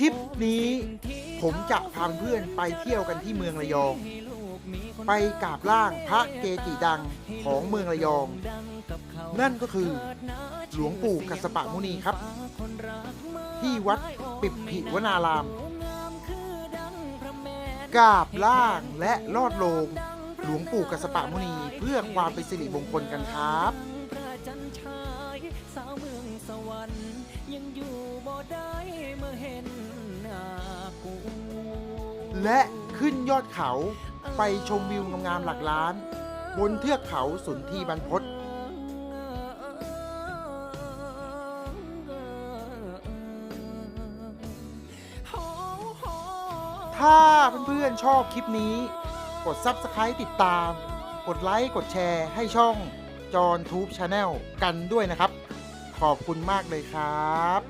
คลิปนี้ผมจะพาเพื่อนไปเที่ยวกันที่เมืองระยอง ไปกราบล่างพระเกจิดังของเมืองระยอง นั่นก็คือหลวงปู่กัสปะมุนีครับ ที่วัดปิบผิวนาราม กราบล่างและลอดโลงหลวงปู่กัสปะมุนีเพื่อความเป็นสิริมงคลกันครับสาวเมืองสวรรค์ยังอยู่บ่ได้ และขึ้นยอดเขาไปชมวิวงามๆหลักล้าน บนเทือกเขาสุนทรีบรรพตถ้าเพื่อนๆชอบคลิปนี้ กด Subscribe ติดตาม กดไลค์กดแชร์ให้ช่องจอนทูบชาแนลกันด้วยนะครับ ขอบคุณมากเลยครับ